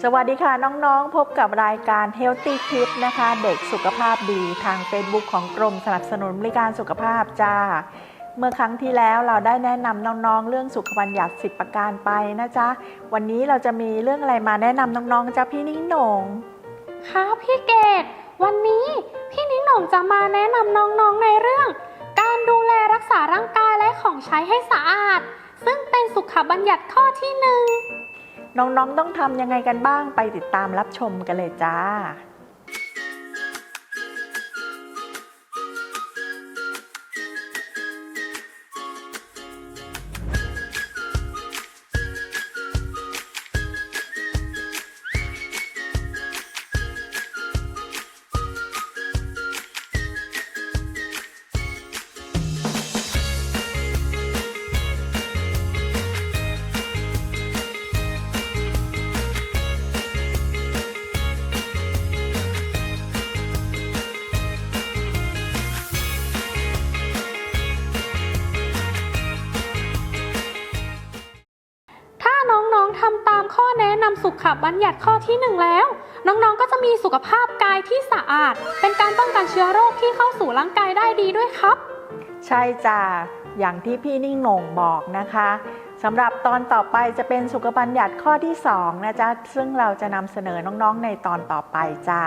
สวัสดีค่ะน้องๆ พบกับรายการ Healthy tip นะคะ เด็กสุขภาพดีทาง Facebook ของกรมสนับสนุนบริการสุขภาพจ้า เมื่อครั้งที่แล้วเราได้แนะนำน้องๆ เรื่องสุขบัญญัติ10ประการไปนะจ๊ะ วันนี้เราจะมีเรื่องอะไรมาแนะนำน้องๆจ้าพี่นิ่งหนงครับพี่เกดวันนี้พี่นิ้งหนงจะมาแนะนำน้องๆในเรื่อง การดูแลรักษาร่างกายและของใช้ให้สะอาด ซึ่งเป็นสุขบัญญัติข้อที่หนึ่ง น้องๆ ต้องทำยังไงกันบ้างไปติดตามรับชมกันเลยจ้า ทำตามข้อแนะนำสุขบัญญัติข้อที่หนึ่งแล้ว น้องๆก็จะมีสุขภาพกายที่สะอาด เป็นการป้องกันเชื้อโรคที่เข้าสู่ร่างกายได้ดีด้วยครับ ใช่จ้าอย่างที่พี่นิ่งโหน่งบอกนะคะสำหรับตอนต่อไปจะเป็นสุขบัญญัติข้อที่ 2 นะจ๊ะ ซึ่งเราจะนำเสนอน้องๆในตอนต่อไปจ้า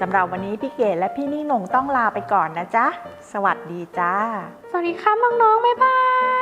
สำหรับวันนี้พี่เกดและพี่นิ่งโหน่งต้องลาไปก่อนนะจ๊ะ สวัสดีจ้า สวัสดีครับน้องๆบ๊ายบาย